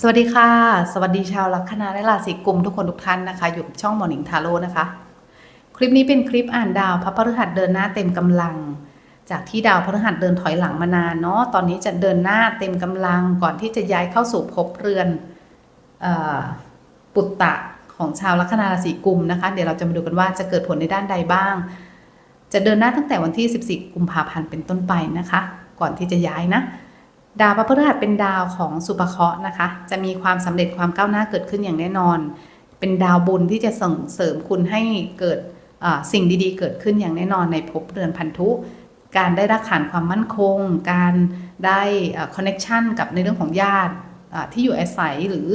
สวัสดีค่ะ สวัสดีชาวลัคนาและราศีกุมทุกคนทุกท่านนะคะ อยู่กับช่อง Morning Tarot นะคะ คลิปนี้เป็นคลิปอ่านดาวพระพฤหัสเดินหน้าเต็มกำลัง จากที่ดาวพฤหัสเดินถอยหลังมานานเนาะตอนนี้จะเดินหน้าเต็มกำลังก่อนที่จะย้ายเข้าสู่ภพเรือนอปุตตะของชาวลัคนาราศีกุมนะคะ เดี๋ยวเราจะมาดูกันว่าจะเกิดผลในด้านใดบ้าง จะเดินหน้าตั้งแต่วันที่ 14 กุมภาพันธ์เป็นต้นไปนะคะ ก่อนที่จะย้ายนะ ดาวพระพฤหัสเป็นดาวของสุภเคราะห์นะคะ จะมีความสำเร็จความก้าวหน้าเกิดขึ้นอย่างแน่นอน เป็นดาวบุญที่จะส่งเสริมคุณให้เกิดสิ่งดีๆ เกิดขึ้นอย่างแน่นอนในภพเรือนพันธุ การได้รักษาความมั่นคง การได้คอนเน็ชันกับในเรื่องของญาติที่อยู่อาศัยหรือ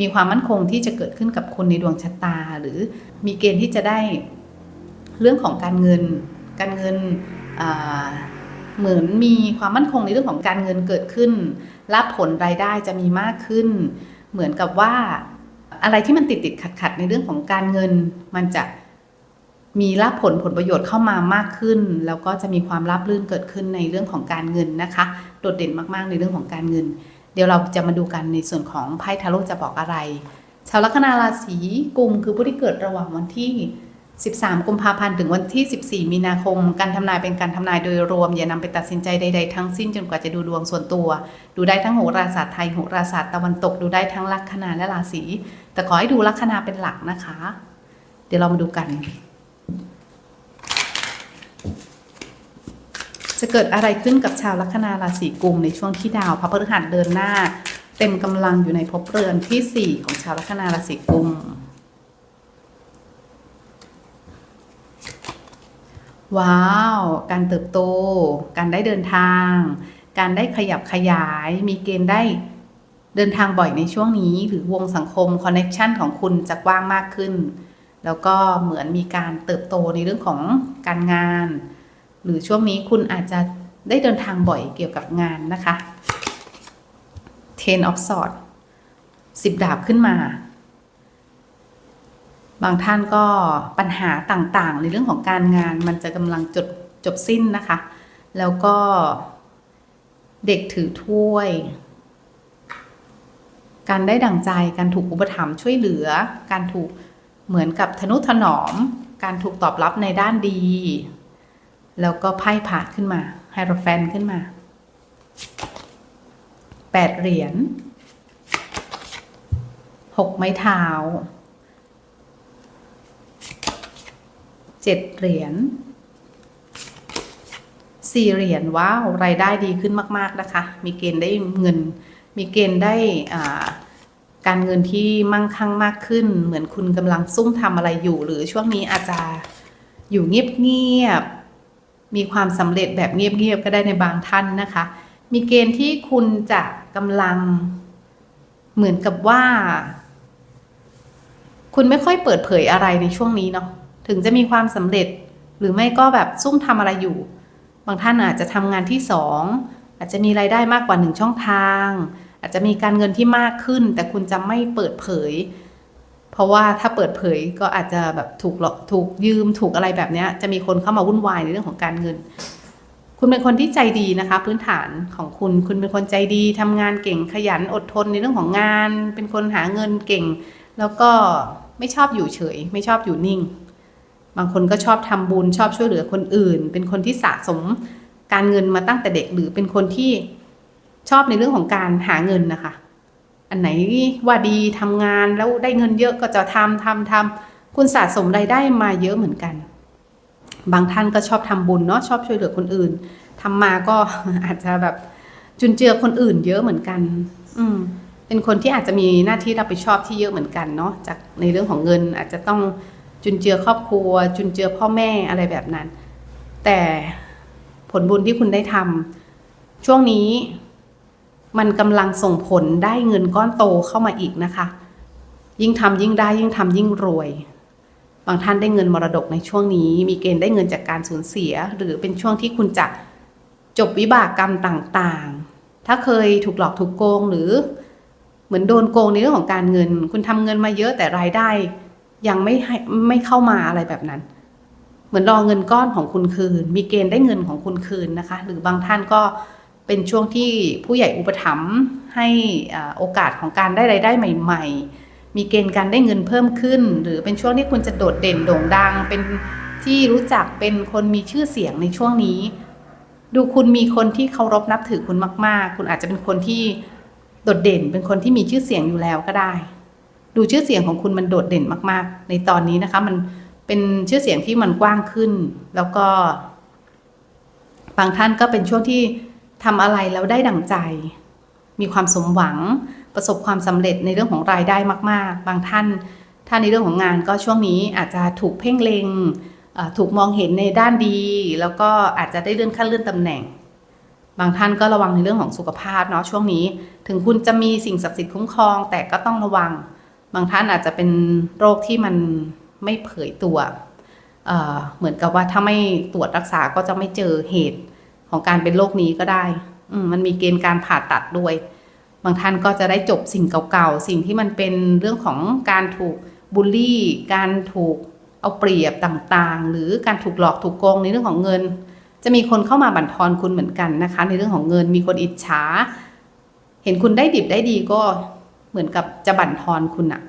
มีความมั่นคงที่จะเกิดขึ้นกับคนในดวงชะตา หรือมีเกณฑ์ที่จะได้เรื่องของการเงิน การเงิน เหมือนมีความมั่นคงในเรื่องของการเงินเกิดขึ้น รับผลรายได้จะมีมากขึ้น เหมือนกับว่าอะไรที่มันติดติดขัดขัดในเรื่องของการเงิน มันจะมีรับผลผลประโยชน์เข้ามามากขึ้น แล้วก็จะมีความราบรื่นเกิดขึ้นในเรื่องของการเงินนะคะ โดดเด่นมากๆในเรื่องของการเงิน เดี๋ยวเราจะมาดูกันในส่วนของไพ่ทาโร่จะบอกอะไร ชาวลัคนาราศีกุมคือผู้ที่เกิดระหว่างวันที่ 13 กุมภาพันธ์ถึงวันที่ 14 มีนาคม การทำนายเป็นการทำนายโดยรวม อย่านำไปตัดสินใจใดๆทั้งสิ้นจนกว่าจะดูดวงส่วนตัว ดูได้ทั้งโหราศาสตร์ไทยโหราศาสตร์ตะวันตกดูได้ทั้งลัคนาและราศีแต่ขอให้ดูลัคนาเป็นหลักนะคะ เดี๋ยวเรามาดูกัน จะเกิดอะไรขึ้นกับชาวลัคนาราศีกุมในช่วงที่ดาวพระพฤหัสเดินหน้า เต็มกำลังอยู่ในภพเรือนที่ 4 ของชาวลัคนาราศีกุม ว้าว การเติบโต การได้เดินทาง การได้ขยับขยาย มีเกณฑ์ได้เดินทางบ่อยในช่วงนี้ หรือวงสังคมคอนเน็ชันของคุณจะกว้างมากขึ้น แล้วก็เหมือนมีการเติบโตในเรื่องของการงาน หรือช่วงนี้คุณอาจจะได้เดินทางบ่อยเกี่ยวกับงานนะคะ Ten of Swords สิบดาบขึ้นมา บางท่านก็ปัญหาต่างๆ ในเรื่องของการงานมันจะกำลังจบจบสิ้นนะคะ แล้วก็เด็กถือถ้วย การได้ดั่งใจการถูกอุปถัมภ์ช่วยเหลือ การถูกเหมือนกับทนุถนอม การถูกตอบรับในด้านดี แล้วก็ไพ่ผาดขึ้นมาไฮโรแฟนขึ้นมาแปดเหรียญหกไม้เท้า เจ็ดเหรียญสี่เหรียญว้าวรายได้ดีขึ้นมาก ๆนะคะ มีเกณฑ์ได้เงิน มีเกณฑ์ได้การเงินที่มั่งคั่งมากขึ้น เหมือนคุณกำลังซุ่มทำอะไรอยู่ หรือช่วงนี้อาจจะอยู่เงียบๆมีความสำเร็จแบบเงียบๆก็ได้ในบางท่านนะคะ มีเกณฑ์ที่คุณจะกำลังเหมือนกับว่า คุณไม่ค่อยเปิดเผยอะไรในช่วงนี้เนาะ ถึงจะมีความสำเร็จ หรือไม่ก็แบบซุ่มทำอะไรอยู่ บางท่านอาจจะทำงานที่สองอาจจะมีรายได้มากกว่าหนึ่งช่องทาง อาจจะมีการเงินที่มากขึ้น แต่คุณจะไม่เปิดเผย เพราะว่าถ้าเปิดเผยก็อาจจะแบบถูกหลอกถูกยืมถูกอะไรแบบนี้จะมีคนเข้ามาวุ่นวายในเรื่องของการเงิน คุณเป็นคนที่ใจดีนะคะ พื้นฐานของคุณคุณเป็นคนใจดีทำงานเก่งขยันอดทนในเรื่องของงาน เป็นคนหาเงินเก่ง แล้วก็ไม่ชอบอยู่เฉย ไม่ชอบอยู่นิ่ง บางคนก็ชอบทำบุญชอบช่วยเหลือคนอื่น เป็นคนที่สะสมการเงินมาตั้งแต่เด็กหรือเป็นคนที่ชอบในเรื่องของการหาเงินนะคะ อันไหนว่าดีทำงานแล้วได้เงินเยอะก็จะทำทำทำคุณสะสมรายได้มาเยอะเหมือนกัน บางท่านก็ชอบทำบุญเนาะชอบช่วยเหลือคนอื่นทำมาก็อาจจะแบบจุนเจือคนอื่นเยอะเหมือนกัน อืมเป็นคนที่อาจจะมีหน้าที่รับผิดชอบที่เยอะเหมือนกันเนาะจากในเรื่องของเงินอาจจะต้อง จุนเจือครอบครัว จุนเจือพ่อแม่อะไรแบบนั้น แต่ผลบุญที่คุณได้ทำช่วงนี้มันกำลังส่งผลได้เงินก้อนโตเข้ามาอีกนะคะ ยิ่งทำยิ่งได้ยิ่งทำยิ่งรวย บางท่านได้เงินมรดกในช่วงนี้ มีเกณฑ์ได้เงินจากการสูญเสีย หรือเป็นช่วงที่คุณจะจบวิบากกรรมต่างๆ ถ้าเคยถูกหลอกถูกโกงหรือ เหมือนโดนโกงในเรื่องของการเงิน คุณทำเงินมาเยอะแต่รายได้ ยังไม่ให้ไม่เข้ามาอะไรแบบนั้น เหมือนรอเงินก้อนของคุณคืน มีเกณฑ์ได้เงินของคุณคืนนะคะ หรือบางท่านก็เป็นช่วงที่ผู้ใหญ่อุปถัมภ์ให้อ่าโอกาสของการได้รายได้ใหม่ ๆ มีเกณฑ์การได้เงินเพิ่มขึ้น หรือเป็นช่วงที่คุณจะโดดเด่นโด่งดัง เป็นที่รู้จักเป็นคนมีชื่อเสียงในช่วงนี้ ดูคุณมีคนที่เคารพนับถือคุณมาก ๆ คุณอาจจะเป็นคนที่โดดเด่น เป็นคนที่มีชื่อเสียงอยู่แล้วก็ได้ ดูชื่อเสียงของคุณมันโดดเด่นมาก ๆ ในตอนนี้นะคะ มันเป็นชื่อเสียงที่มันกว้างขึ้น แล้วก็ บางท่านก็เป็นช่วงที่ทำอะไรแล้วได้ดั่งใจ มีความสมหวัง ประสบความสำเร็จในเรื่องของรายได้มาก ๆ บางท่าน ถ้าในเรื่องของงานก็ช่วงนี้อาจจะถูกเพ่งเลงถูกมองเห็นในด้านดี แล้วก็อาจจะได้เลื่อนขั้นเลื่อนตำแหน่ง บางท่านก็ระวังในเรื่องของสุขภาพเนาะช่วงนี้ ถึงคุณจะมีสิ่งศักดิ์สิทธิ์คุ้มครอง แต่ก็ต้องระวัง บางท่านอาจจะเป็นโรคที่มันไม่เผยตัวเเหมือนกับว่าถ้าไม่ตรวจรักษาก็จะไม่เจอเหตุของการเป็นโรคนี้ก็ได้มมันมีเกณฑ์การผ่าตัดด้วย บางท่านก็จะได้จบสิ่งเก่าๆ สิ่งที่มันเป็นเรื่องของการถูกบูลลี่ การถูกเอาเปรียบต่างๆ หรือการถูกหลอกถูกโกงในเรื่องของเงิน จะมีคนเข้ามาบั่นทอนคุณเหมือนกันนะคะ ในเรื่องของเงินมีคนอิจฉา เห็นคุณได้ดิบได้ดีก็ เหมือนกับจะบั่นทอนคุณอะ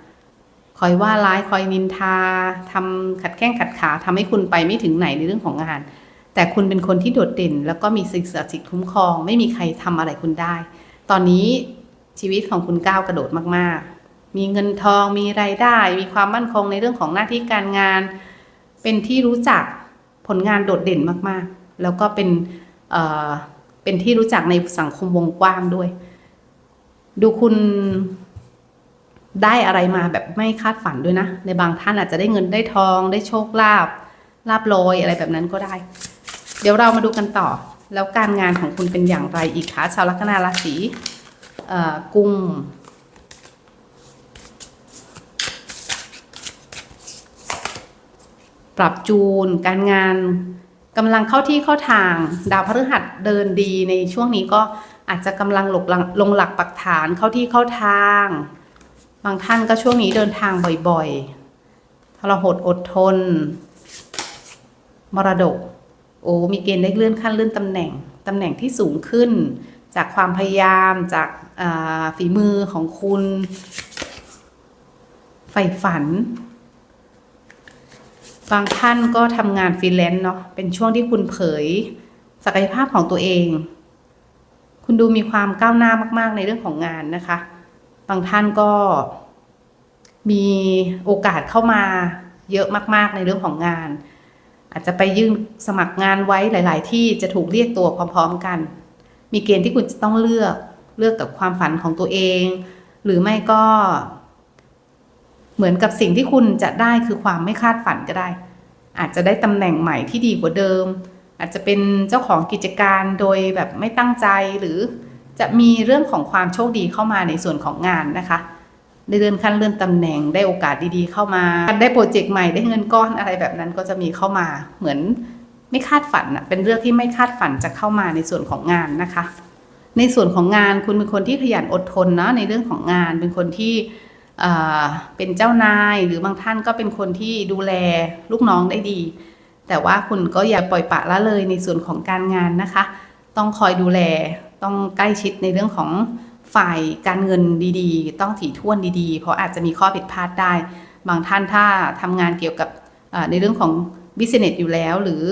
คอยว่าร้ายคอยนินทาทำขัดแข้งขัดขาทำให้คุณไปไม่ถึงไหนในเรื่องของงาน แต่คุณเป็นคนที่โดดเด่น แล้วก็มีสิ่งศักดิ์สิทธิ์คุ้มครอง ไม่มีใครทำอะไรคุณได้ ตอนนี้ชีวิตของคุณก้าวกระโดดมากๆ มีเงินทองมีรายได้ มีความมั่นคงในเรื่องของหน้าที่การงาน เป็นที่รู้จักผลงานโดดเด่นมากๆ แล้วก็เป็นเอ่อเป็นที่รู้จักในสังคมวงกว้างด้วย ดูคุณ ได้อะไรมาแบบไม่คาดฝันด้วยนะ ในบางท่านอาจจะได้เงินได้ทองได้โชคลาภลาบลอยอะไรแบบนั้นก็ได้ เดี๋ยวเรามาดูกันต่อ แล้วการงานของคุณเป็นอย่างไรอีกคะชาวลัคนาราศีกุมปรับจูน การงานกำลังเข้าที่เข้าทาง ดาวพฤหัสเดินดีในช่วงนี้ก็อาจจะกำลังหลงหลักปักฐานเข้าที่เข้าทาง บางท่านก็ช่วงนี้เดินทางบ่อยๆทรหดอดทน มรดก โอ้มีเกณฑ์ได้เลื่อนขั้นเลื่อนตำแหน่งตำแหน่งที่สูงขึ้น จากความพยายามจากฝีมือของคุณใฝ่ฝัน บางท่านก็ทำงานฟรีแลนซ์เนาะเป็นช่วงที่คุณเผย ศักยภาพของตัวเอง คุณดูมีความก้าวหน้ามาก ๆ ในเรื่องของงานนะคะ บางท่านก็มีโอกาสเข้ามาเยอะมาก ๆ ในเรื่องของงาน อาจจะไปยื่นสมัครงานไว้หลาย ๆ ที่จะถูกเรียกตัวพร้อม ๆ กัน มีเกณฑ์ที่คุณจะต้องเลือกเลือกกับความฝันของตัวเอง หรือไม่ก็ เหมือนกับสิ่งที่คุณจะได้คือความไม่คาดฝันก็ได้ อาจจะได้ตำแหน่งใหม่ที่ดีกว่าเดิม อาจจะเป็นเจ้าของกิจการโดยแบบไม่ตั้งใจหรือ จะมีเรื่องของความโชคดีเข้ามาในส่วนของงานนะคะได้เลื่อนขั้นเลื่อนตำแหน่งได้โอกาสดีๆเข้ามา ได้โปรเจกต์ใหม่ได้เงินก้อนอะไรแบบนั้นก็จะมีเข้ามาเหมือนไม่คาดฝันเป็นเรื่องที่ไม่คาดฝันจะเข้ามาในส่วนของงานนะคะ ในส่วนของงานคุณเป็นคนที่ขยันอดทนนะในเรื่องของงานเป็นคนที่เเป็นเจ้านายหรือบางท่านก็เป็นคนที่ดูแลลูกน้องได้ดี แต่ว่าคุณก็อย่าปล่อยปละละเลยในส่วนของการงานนะคะ ต้องคอยดูแล ต้องใกล้ชิดในเรื่องของฝ่ายการเงินดีๆ ต้องถี่ถ้วนดีๆ เพราะอาจจะมีข้อผิดพลาดได้ บางท่านถ้าทำงานเกี่ยวกับในเรื่องของ business อยู่แล้วหรือ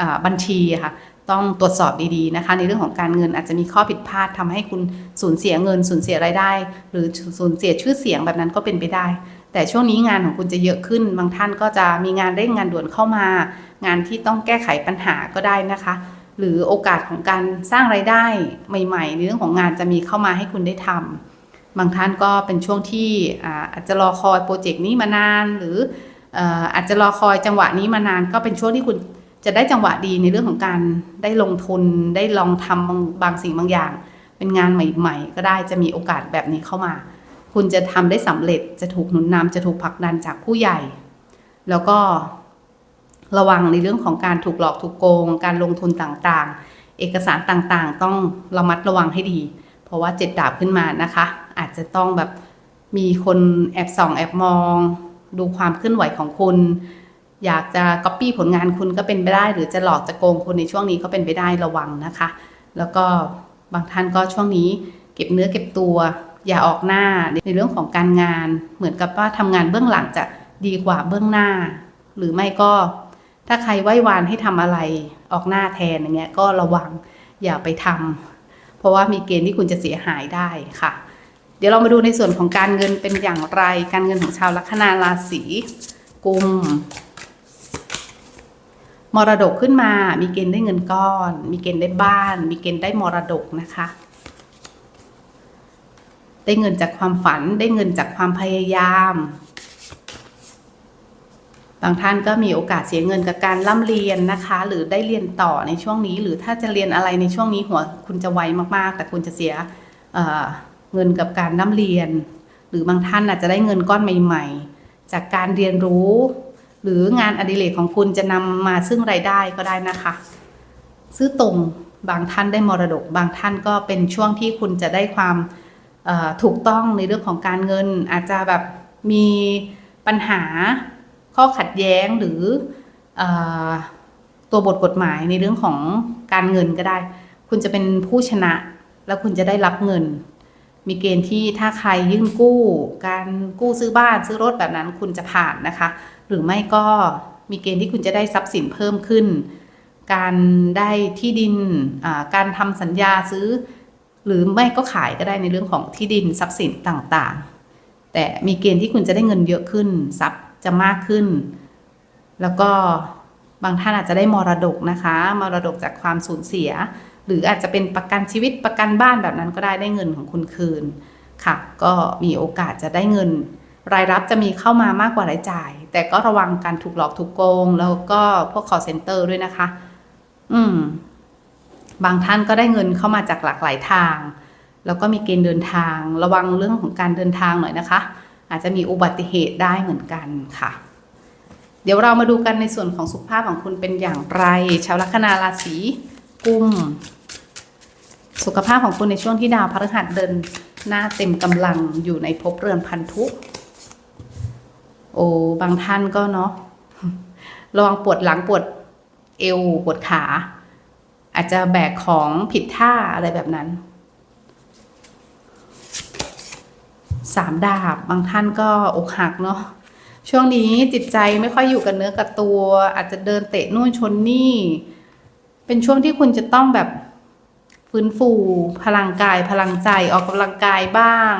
อบัญชีค่ะต้องตรวจสอบดีๆนะคะ ในเรื่องของการเงินอาจจะมีข้อผิดพลาดทำให้คุณสูญเสียเงินสูญเสียรายได้ หรือสูญเสียชื่อเสียงแบบนั้นก็เป็นไปได้ แต่ช่วงนี้งานของคุณจะเยอะขึ้น บางท่านก็จะมีงานเร่งงานด่วนเข้ามา งานที่ต้องแก้ไขปัญหาก็ได้นะคะ หรือโอกาสของการสร้างไรายได้ใหม่ๆในเรื่องของงานจะมีเข้ามาให้คุณได้ทำบางท่านก็เป็นช่วงที่อาจจะรอคอยโปรเจกต์นี้มานาน หรืออาจจะรอคอยจังหวะนี้มานาน ก็เป็นช่วงที่คุณจะได้จังหวะดีในเรื่องของการได้ลงทุนได้ลองทำบางบางสิ่งบางอย่าง เป็นงานใหม่ ๆ ก็ได้จะมีโอกาสแบบนี้เข้ามา คุณจะทำได้สำเร็จจะถูกหนุนนำจะถูกผลักดันจากผู้ใหญ่ แล้วก็ ระวังในเรื่องของการถูกหลอกถูกโกง การลงทุนต่างๆ เอกสารต่างๆ ต้องระมัดระวังให้ดี เพราะว่าเจ็ดดาบขึ้นมานะคะ อาจจะต้องแบบมีคนแอบส่องแอบมอง ดูความเคลื่อนไหวของคุณ อยากจะก๊อปปี้ผลงานคุณก็เป็นไปได้ หรือจะหลอกจะโกงคุณในช่วงนี้ก็เป็นไปได้ระวังนะคะ แล้วก็บางท่านก็ช่วงนี้เก็บเนื้อเก็บตัว อย่าออกหน้าในเรื่องของการงาน เหมือนกับว่าทำงานเบื้องหลังจะดีกว่าเบื้องหน้า หรือไม่ก็ ถ้าใครไหว้วานให้ทำอะไรออกหน้าแทนอย่างเงี้ยก็ระวังอย่าไปทำเพราะว่ามีเกณฑ์ที่คุณจะเสียหายได้ค่ะ เดี๋ยวเรามาดูในส่วนของการเงินเป็นอย่างไร การเงินของชาวลัคนาราศีกุมมรดกขึ้นมา มีเกณฑ์ได้เงินก้อน มีเกณฑ์ได้บ้าน มีเกณฑ์ได้มรดกนะคะ ได้เงินจากความฝัน ได้เงินจากความพยายาม บางท่านก็มีโอกาสเสียเงินกับการร่ำเรียนนะคะ หรือได้เรียนต่อในช่วงนี้ หรือถ้าจะเรียนอะไรในช่วงนี้หัวคุณจะไวมากๆ แต่คุณจะเสียเเงินกับการร่ำเรียน หรือบางท่านอาจจะได้เงินก้อนใหม่ ๆ จากการเรียนรู้ หรืองานอดิเรกของคุณจะนำมาซึ่งรายได้ก็ได้นะคะ ซื้อตรงบางท่านได้มรดก บางท่านก็เป็นช่วงที่คุณจะได้ความถูกต้องในเรื่องของการเงิน อาจจะแบบมีปัญหา ข้อขัดแย้งหรืออตัวบทกฎหมายในเรื่องของการเงินก็ได้ คุณจะเป็นผู้ชนะแล้วคุณจะได้รับเงิน มีเกณฑ์ที่ถ้าใครยื่นกู้ การกู้ซื้อบ้านซื้อรถแบบนั้นคุณจะผ่านนะคะ หรือไม่ก็มีเกณฑ์ที่คุณจะได้ทรัพย์สินเพิ่มขึ้น การได้ที่ดินการทำสัญญาซื้อ หรือไม่ก็ขายก็ได้ในเรื่องของที่ดินทรัพย์สินต่างๆ แต่มีเกณฑ์ที่คุณจะได้เงินเยอะขึ้นทรัพย์ จะมากขึ้น แล้วก็บางท่านอาจจะได้มรดกนะคะ มรดกจากความสูญเสีย หรืออาจจะเป็นประกันชีวิตประกันบ้านแบบนั้นก็ได้ได้เงินของคุณคืนค่ะ ก็มีโอกาสจะได้เงิน รายรับจะมีเข้ามามากกว่ารายจ่าย แต่ก็ระวังการถูกหลอกถูกโกง แล้วก็พวก call center ด้วยนะคะ อืม บางท่านก็ได้เงินเข้ามาจากหลากหลายทาง แล้วก็มีเกณฑ์เดินทาง ระวังเรื่องของการเดินทางหน่อยนะคะ อาจจะมีอุบัติเหตุได้เหมือนกันค่ะ เดี๋ยวเรามาดูกันในส่วนของสุขภาพของคุณเป็นอย่างไร ชาวลัคนาราศีกุม สุขภาพของคุณในช่วงที่ดาวพฤหัสเดินหน้าเต็มกำลังอยู่ในภพเรือนพันธุโอ้บางท่านก็เนาะระวังปวดหลังปวดเอวปวดขา อาจจะแบกของผิดท่าอะไรแบบนั้น สามดาบบางท่านก็อกหักเนาะช่วงนี้จิตใจไม่ค่อยอยู่กับเนื้อกับตัว อาจจะเดินเตะนู่นชนนี่ เป็นช่วงที่คุณจะต้องแบบฟื้นฟูพลังกายพลังใจออกกำลังกายบ้าง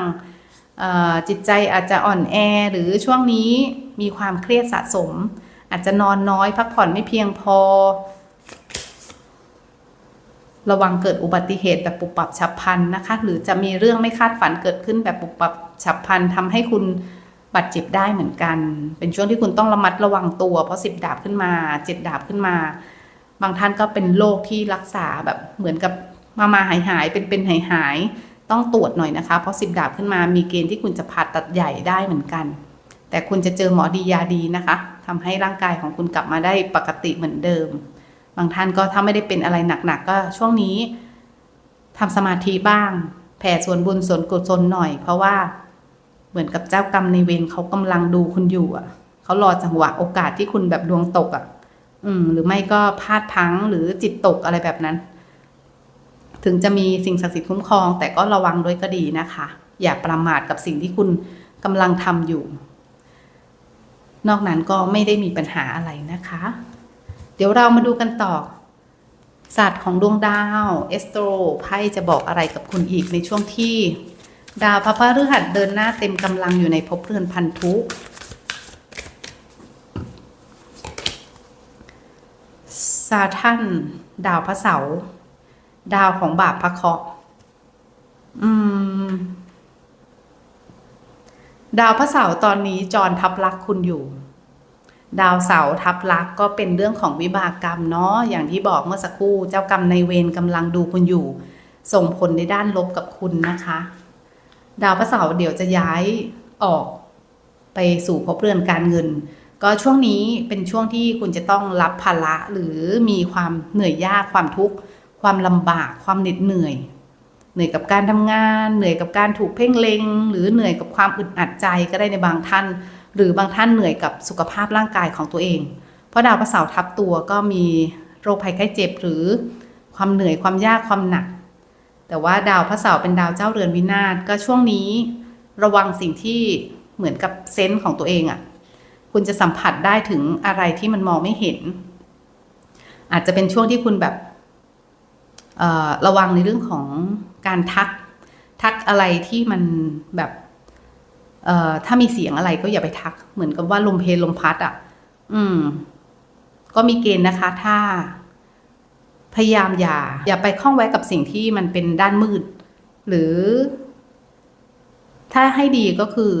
จิตใจอาจจะอ่อนแอหรือช่วงนี้มีความเครียดสะสม อาจจะนอนน้อยพักผ่อนไม่เพียงพอ ระวังเกิดอุบัติเหตุแบบปุบปับฉับพลันนะคะ หรือจะมีเรื่องไม่คาดฝันเกิดขึ้นแบบปุบปับฉับพลันทำให้คุณบาดเจ็บได้เหมือนกัน เป็นช่วงที่คุณต้องระมัดระวังตัว เพราะสิบดาบขึ้นมาเจ็ดดาบขึ้นมา บางท่านก็เป็นโรคที่รักษาแบบเหมือนกับมามาหายหายเป็นเป็นหายหายต้องตรวจหน่อยนะคะ เพราะสิบดาบขึ้นมามีเกณฑ์ที่คุณจะผ่าตัดใหญ่ได้เหมือนกัน แต่คุณจะเจอหมอดียาดีนะคะทำให้ร่างกายของคุณกลับมาได้ปกติเหมือนเดิม บางท่านก็ถ้าไม่ได้เป็นอะไรหนักๆก็ช่วงนี้ทำสมาธิบ้าง แผ่ส่วนบุญส่วนกุศลหน่อย เพราะว่าเหมือนกับเจ้ากรรมในเวรเขากำลังดูคุณอยู่อะเขารอจังหวะโอกาสที่คุณแบบดวงตกอะ อืม หรือไม่ก็พลาดพังหรือจิตตกอะไรแบบนั้น ถึงจะมีสิ่งศักดิ์สิทธิ์คุ้มครอง แต่ก็ระวังด้วยก็ดีนะคะ อย่าประมาทกับสิ่งที่คุณกำลังทำอยู่ นอกนั้นก็ไม่ได้มีปัญหาอะไรนะคะ ดี๋ยวเรามาดูกันต่อ ศาสตร์ของดวงดาวเอสโตรไพ่จะบอกอะไรกับคุณอีกในช่วงที่ ดาวพระพฤหัสเดินหน้าเต็มกำลังอยู่ในภพเรือนพันธุซาทันดาวพระเสาร์ดาวของบาปพระเคราะห์อืมดาวพระเสาร์ตอนนี้จรทับลักคุณอยู่ ดาวเสาร์ทับลักก็เป็นเรื่องของวิบากกรรมเนาะอย่างที่บอกเมื่อสักครู่เจ้ากรรมในเวรกำลังดูคุณอยู่ ส่งผลในด้านลบกับคุณนะคะ ดาวพระเสาร์เดี๋ยวจะย้ายออกไปสู่ภพเรือนการเงิน ก็ช่วงนี้เป็นช่วงที่คุณจะต้องรับภาระหรือมีความเหนื่อยยากความทุกข์ความลำบากความเหน็ดเหนื่อย เหนื่อยกับการทำงาน เหนื่อยกับการถูกเพ่งเล็งหรือเหนื่อยกับความอึดอัดใจก็ได้ในบางท่าน หรือบางท่านเหนื่อยกับสุขภาพร่างกายของตัวเอง เพราะดาวพระเสาร์ทับตัวก็มีโรคภัยไข้เจ็บหรือความเหนื่อยความยากความหนัก แต่ว่าดาวพระเสาร์เป็นดาวเจ้าเรือนวินาศก็ช่วงนี้ระวังสิ่งที่เหมือนกับเซนส์ของตัวเองอะ่ะ คุณจะสัมผัสได้ถึงอะไรที่มันมองไม่เห็น อาจจะเป็นช่วงที่คุณแบบระวังในเรื่องของการทัก ทักอะไรที่มันแบบ ถ้ามีเสียงอะไรก็อย่าไปทัก เหมือนกับว่าลมเพลลมพัดอะ่ะ อืม ก็มีเกณฑ์นะคะ ถ้า พยายามอย่า อย่าไปคล้องแวะกับสิ่งที่มันเป็นด้านมืด หรือ ถ้าให้ดีก็คือ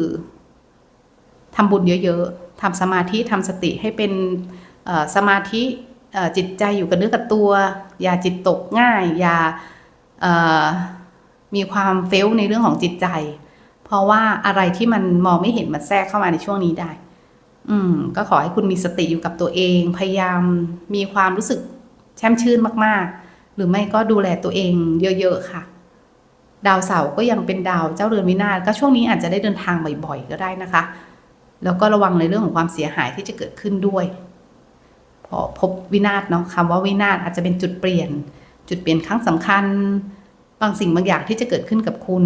ทำบุญเยอะๆทำสมาธิทำสติให้เป็นสมาธิจิตใจอยู่กับเนื้อกับตัว อย่าจิตตกง่าย อย่ามีความเฟลในเรื่องของจิตใจ ราะว่าอะไรที่มันมองไม่เห็นมันแทรกเข้ามาในช่วงนี้ได้ อืม ก็ขอให้คุณมีสติอยู่กับตัวเอง พยายามมีความรู้สึกแช่มชื่นมากๆ หรือไม่ก็ดูแลตัวเองเยอะๆค่ะ ดาวเสาร์ก็ยังเป็นดาวเจ้าเรือนวินาศก็ช่วงนี้อาจจะได้เดินทางบ่อยๆ ก็ได้นะคะ แล้วก็ระวังในเรื่องของความเสียหายที่จะเกิดขึ้นด้วยพอพบวินาศเนาะคำว่าวินาศอาจจะเป็นจุดเปลี่ยน จุดเปลี่ยนครั้งสำคัญ บางสิ่งบางอย่างที่จะเกิดขึ้นกับคุณ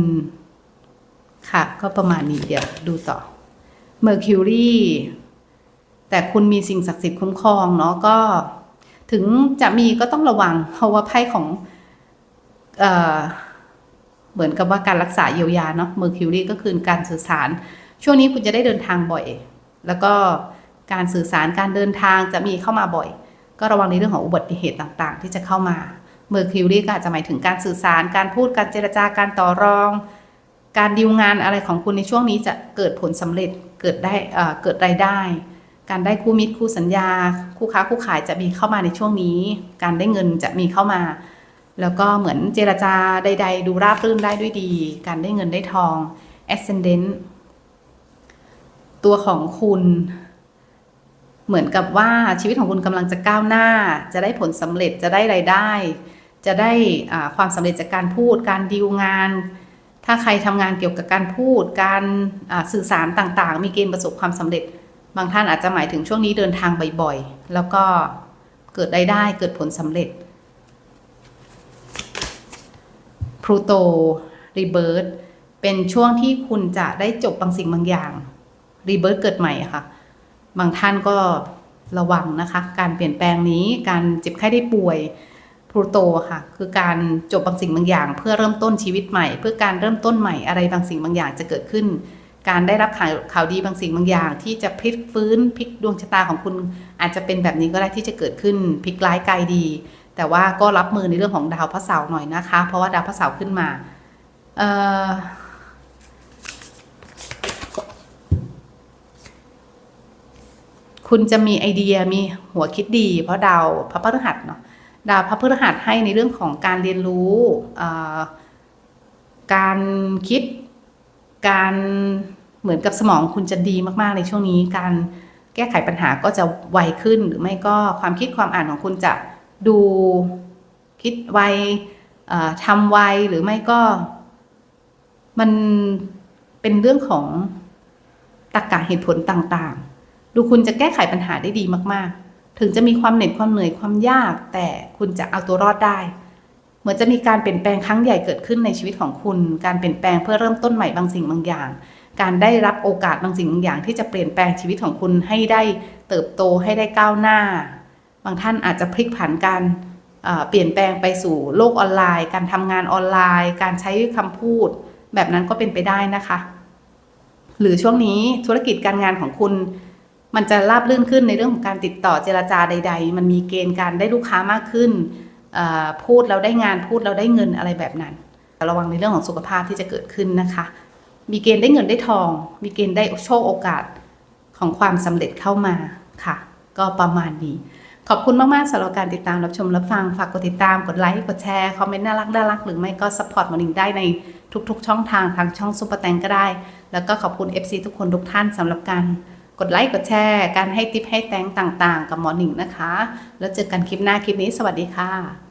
ค่ะ ก็ประมาณนี้เดี๋ยวดูต่อ Mercury แต่คุณมีสิ่งศักดิ์สิทธิ์คุ้มครองเนาะก็ ถึงจะมีก็ต้องระวัง เพราะว่าไพ่ของเอ่อเหมือนกับว่าการรักษาเยียวยาเนาะ Mercury ก็คือการสื่อสาร ช่วงนี้คุณจะได้เดินทางบ่อย แล้วก็การสื่อสารการเดินทางจะมีเข้ามาบ่อย ก็ระวังในเรื่องของอุบัติเหตุต่างๆ ที่จะเข้ามา Mercury ก็อาจจะหมายถึงการสื่อสาร การพูด การเจรจาการต่อรอง การดีลงานอะไรของคุณในช่วงนี้จะเกิดผลสำเร็จเกิดได้เกิดรายได้ การได้คู่มิตรคู่สัญญา คู่ค้าคู่ขายจะมีเข้ามาในช่วงนี้ การได้เงินจะมีเข้ามา แล้วก็เหมือนเจรจาใด ๆ ดูราบรื่นได้ด้วยดี การได้เงินได้ทอง ascendant ตัวของคุณเหมือนกับว่าชีวิตของคุณกำลังจะก้าวหน้า จะได้ผลสำเร็จจะได้รายได้ จะได้ความสำเร็จจากการพูด การดีลงาน ถ้าใครทำงานเกี่ยวกับการพูด การสื่อสารต่างๆ มีเกณฑ์ประสบความสำเร็จ บางท่านอาจจะหมายถึงช่วงนี้เดินทางบ่อยๆ แล้วก็เกิดรายได้เกิดผลสำเร็จพลูโตรีเบิร์ h เป็นช่วงที่คุณจะได้จบบางสิ่งบางอย่างรีเบิร์ h เกิดใหม่ค่ะ บางท่านก็ระวังนะคะ การเปลี่ยนแปลงนี้การเจ็บไข้ได้ป่วย ลูโตค่ะ คือการจบบางสิ่งบางอย่าง เพื่อเริ่มต้นชีวิตใหม่ เพื่อการเริ่มต้นใหม่อะไรบางสิ่งบางอย่างจะเกิดขึ้น การได้รับข่าวข่าวดีบางสิ่งบางอย่าง ที่จะพลิกฟื้นพลิกดวงชะตาของคุณ อาจจะเป็นแบบนี้ก็ได้ที่จะเกิดขึ้นพลิกร้ายกลายดี แต่ว่าก็รับมือในเรื่องของดาวพระเสาร์หน่อยนะคะ เพราะว่าดาวพระเสาร์ขึ้นมาเอ่อคุณจะมีไอเดียมีหัวคิดดี เพราะดาวพระพฤหัสเนาะ ดาวพระพฤหัสให้ในเรื่องของการเรียนรู้การคิด การเหมือนกับสมองคุณจะดีมากๆในช่วงนี้ การแก้ไขปัญหาก็จะไวขึ้นหรือไม่ก็ความคิดความอ่านของคุณจะดูคิดไวทำไวหรือไม่ก็มันเป็นเรื่องของตรรกะเหตุผลต่างๆ ดูคุณจะแก้ไขปัญหาได้ดีมาก ๆ ถึงจะมีความเหน็ดความเหนื่อยความยาก แต่คุณจะเอาตัวรอดได้ เหมือนจะมีการเปลี่ยนแปลงครั้งใหญ่เกิดขึ้นในชีวิตของคุณ การเปลี่ยนแปลงเพื่อเริ่มต้นใหม่บางสิ่งบางอย่าง การได้รับโอกาสบางสิ่งบางอย่าง ที่จะเปลี่ยนแปลงชีวิตของคุณให้ได้เติบโตให้ได้ก้าวหน้า บางท่านอาจจะพลิกผันการเปลี่ยนแปลงไปสู่โลกออนไลน์ การทำงานออนไลน์ การใช้คำพูด แบบนั้นก็เป็นไปได้นะคะ หรือช่วงนี้ธุรกิจการงานของคุณ มันจะราบรื่นขึ้นในเรื่องของการติดต่อเจรจาใด ๆ มันมีเกณฑ์การได้ลูกค้ามากขึ้น พูดแล้วได้งานพูดแล้วได้เงินอะไรแบบนั้นระวังในเรื่องของสุขภาพที่จะเกิดขึ้นนะคะ มีเกณฑ์ได้เงินได้ทอง มีเกณฑ์ได้โชคโอกาสของความสำเร็จเข้ามาค่ะ ก็ประมาณนี้ ขอบคุณมาก ๆสำหรับการติดตามรับชมรับฟัง ฝากกดติดตาม กดไลค์ กดแชร์ คอมเมนต์น่ารักน่ารักหรือไม่ก็สปอร์ตมอนิงได้ในทุก ๆ ช่องทางทางช่องซุปเปอร์แตงก็ได้ แล้วก็ขอบคุณ FC ทุกคนทุกท่านสำหรับการ กดไลค์กดแชร์ การให้ทิปให้แตงต่างๆ กับหมอหนิงนะคะ แล้วเจอกันคลิปหน้าคลิปนี้สวัสดีค่ะ